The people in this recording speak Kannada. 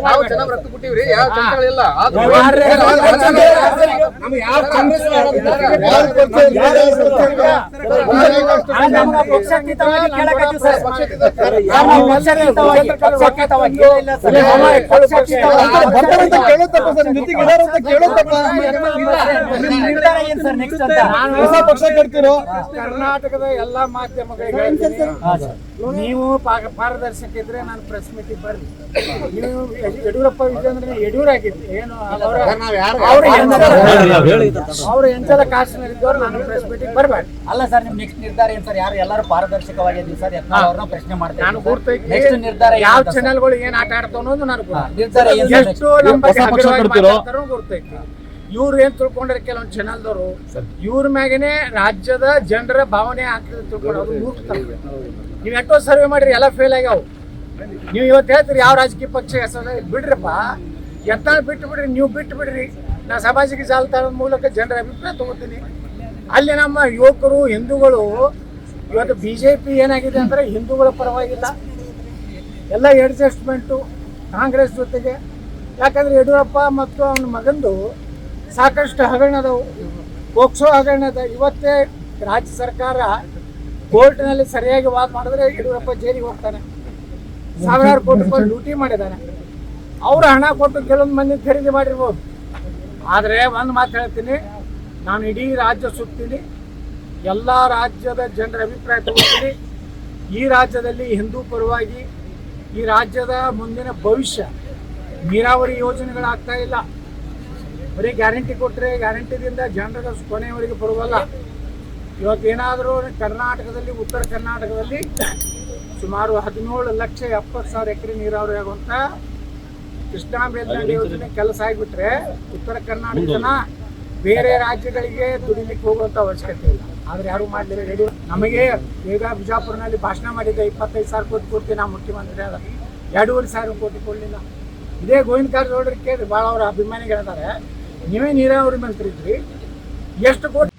ನಾವು ಚೆನ್ನಾಗಿ ರಕ್ತ ಕೊಟ್ಟಿವ್ರಿ. ಯಾವ ಚಂಚಗಳಿಲ್ಲ ಕರ್ನಾಟಕದ ಎಲ್ಲಾ ಮಾಧ್ಯಮಗಳಿಗೆ. ನೀವು ಪಾರದರ್ಶಕ ಇದ್ರೆ ನಾನು ಪ್ರೆಸ್ ಮೀಟಿಂಗ್ ಬರ್ರಿ ನೀವು ಯಡಿಯೂರಪ್ಪ ವಿಜೇಂದ್ರ ಯಡಿಯೂರ್ ಆಗಿದ್ರಿ ಏನು ಅವರ ಅವ್ರ ಎಂತೆಲ್ಲ ಇದ್ದವ್ರು ನಾನು ಪ್ರೆಸ್ ಮೀಟಿಂಗ್ ಬರ್ಬೇಡಿ ಅಲ್ಲ ಸರ್ ನಿಮ್ ನೆಕ್ಸ್ಟ್ ನಿರ್ಧಾರ ಏನ್ ಸರ್ ಯಾರು ಎಲ್ಲರೂ ಪಾರದರ್ಶಕವಾಗಿದ್ದೀವಿ ಸರ್ ಅವ್ರನ್ನ ಪ್ರಶ್ನೆ ಮಾಡ್ತೀನಿ ನಾನು ನೆಕ್ಸ್ಟ್ ನಿರ್ಧಾರ ಯಾವ? ಚಾನೆಲ್ಗಳು ಏನ್ ಆಟ ಆಡ್ತಾವ ಅನ್ನೋದು ನಾನು ನಿರ್ಧಾರ ಎಷ್ಟು ನಮ್ಮ ಬಗ್ಗೆ ಗುರ್ತೈತಿ ಇವ್ರು ಏನ್ ತಿಳ್ಕೊಂಡ್ರೆ ಕೆಲವೊಂದು ಚಾನೆಲ್ದವರು ಇವ್ರ ಮ್ಯಾಗೇನೆ ರಾಜ್ಯದ ಜನರ ಭಾವನೆ ಆಗ್ತದೆ ತಿಳ್ಕೊಂಡು. ನೀವು ಎಷ್ಟೋ ಸರ್ವೆ ಮಾಡ್ರಿ ಎಲ್ಲ ಫೇಲ್ ಆಗ್ಯಾವ. ನೀವು ಇವತ್ತು ಹೇಳ್ತೀರಿ ಯಾವ ರಾಜಕೀಯ ಪಕ್ಷ ಹೆಸರು ಬಿಡ್ರಪ್ಪ. ಎತ್ತ ಬಿಟ್ಟು ಬಿಡ್ರಿ ನೀವು ಬಿಟ್ಟು ಬಿಡ್ರಿ. ನಾ ಸಾಮಾಜಿಕ ಜಾಲತಾಣದ ಮೂಲಕ ಜನರ ಅಭಿಪ್ರಾಯ ತಗೋತೀನಿ. ಅಲ್ಲಿ ನಮ್ಮ ಯುವಕರು, ಹಿಂದೂಗಳು, ಇವತ್ತು ಬಿ ಜೆ ಪಿ ಏನಾಗಿದೆ ಅಂದರೆ ಹಿಂದೂಗಳ ಪರವಾಗಿಲ್ಲ. ಎಲ್ಲ ಅಡ್ಜಸ್ಟ್ಮೆಂಟು ಕಾಂಗ್ರೆಸ್ ಜೊತೆಗೆ. ಯಾಕಂದರೆ ಯಡಿಯೂರಪ್ಪ ಮತ್ತು ಅವನ ಮಗಂದು ಸಾಕಷ್ಟು ಹಗರಣದವು ಪೋಕ್ಸೋ ಹಗರಣದ ಇವತ್ತೇ ರಾಜ್ಯ ಸರ್ಕಾರ ಕೋರ್ಟ್ನಲ್ಲಿ ಸರಿಯಾಗಿ ವಾದ ಮಾಡಿದ್ರೆ ಯಡಿಯೂರಪ್ಪ ಜೈಲಿಗೆ ಹೋಗ್ತಾನೆ. ಸಾವಿರಾರು ಕೋಟಿ ರೂಪಾಯಿ ಲೂಟಿ ಮಾಡಿದ್ದಾನೆ. ಅವರು ಹಣ ಕೊಟ್ಟು ಕೆಲವೊಂದು ಮಂದಿ ಖರೀದಿ ಮಾಡಿರ್ಬೋದು. ಆದರೆ ಒಂದು ಮಾತು ಹೇಳ್ತೀನಿ. ನಾನು ಇಡೀ ರಾಜ್ಯ ಸುತ್ತೀನಿ. ಎಲ್ಲ ರಾಜ್ಯದ ಜನರ ಅಭಿಪ್ರಾಯ ತಗೋತೀನಿ. ಈ ರಾಜ್ಯದಲ್ಲಿ ಹಿಂದೂ ಪರವಾಗಿ ಈ ರಾಜ್ಯದ ಮುಂದಿನ ಭವಿಷ್ಯ ನೀರಾವರಿ ಯೋಜನೆಗಳಾಗ್ತಾ ಇಲ್ಲ. ಬರೀ ಗ್ಯಾರಂಟಿ ಕೊಟ್ಟರೆ ಗ್ಯಾರಂಟಿದಿಂದ ಜನರ ಕೊನೆಯವರೆಗೆ ಬರುವಲ್ಲ. ಇವತ್ತೇನಾದರೂ ಕರ್ನಾಟಕದಲ್ಲಿ, ಉತ್ತರ ಕರ್ನಾಟಕದಲ್ಲಿ ಸುಮಾರು ಹದಿನೇಳು ಲಕ್ಷ ಎಪ್ಪತ್ತು ಸಾವಿರ ಎಕರೆ ನೀರಾವರಿ ಆಗುವಂಥ ಕೃಷ್ಣಾ ಮೇಲ್ದಂಡೆ ಯೋಜನೆ ಕೆಲಸ ಆಗಿಬಿಟ್ರೆ ಉತ್ತರ ಕರ್ನಾಟಕನ ಬೇರೆ ರಾಜ್ಯಗಳಿಗೆ ದುಡಿಲಿಕ್ಕೆ ಹೋಗುವಂತ ಅವಶ್ಯಕತೆ ಇಲ್ಲ. ಆದ್ರೆ ಯಾರು ಮಾಡಲಿಲ್ಲ ರೆಡಿ ನಮಗೆ ಈಗ ಬಿಜಾಪುರನಲ್ಲಿ ಭಾಷಣ ಮಾಡಿದ್ದೆ ಇಪ್ಪತ್ತೈದು ಸಾವಿರ ಕೋಟಿ ಕೊಡ್ತೀನಿ ನಾವು ಮುಖ್ಯಮಂತ್ರಿ ಆದ. ಎರಡೂವರೆ ಸಾವಿರ ಕೋಟಿ ಕೊಡಲಿಲ್ಲ. ಇದೇ ಗೋವಿಂದ ಕಾರಜೋಳರಿಗೆ ಕೇಳಿ ಭಾಳ ಅವರ ಅಭಿಮಾನಿಗಳಿದ್ದಾರೆ ನೀವೇ ನೀರಾವರಿ ಮಂತ್ರಿ ಇದ್ರಿ. ಎಷ್ಟು ಕೋಟಿ